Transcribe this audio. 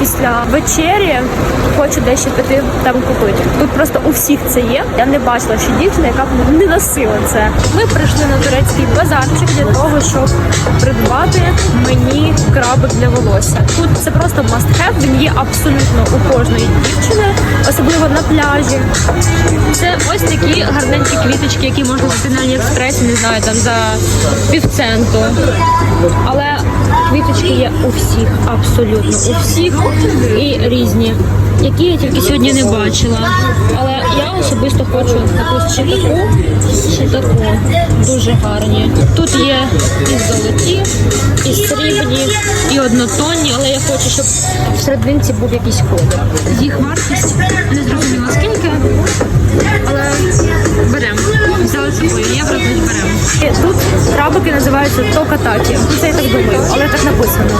після вечері хочу дещо піти там купити. Тут просто у всіх це є. Я не бачила ще дівчина, яка б не носила це. Ми прийшли на турецький базарчик для того, щоб придбати мені крабик для волосся. Тут це просто маст абсолютно у кожної дівчини, особливо на пляжі. Це ось такі гарненькі квіточки, які можна купити на Аліекспресі, не знаю, там за півценту. Але квіточки є у всіх, абсолютно у всіх і різні, які я тільки сьогодні не бачила. Але я особисто хочу таку ще таку, ще таку. Дуже гарні. Тут є і золоті, і однотонні, але я хочу, щоб в серединці був якийсь колір. Їх вартість не зрозуміла скільки, але беремо. Взяли собою, євро тут беремо. Тут крабики називаються токатакі. Це я так думаю, але так написано.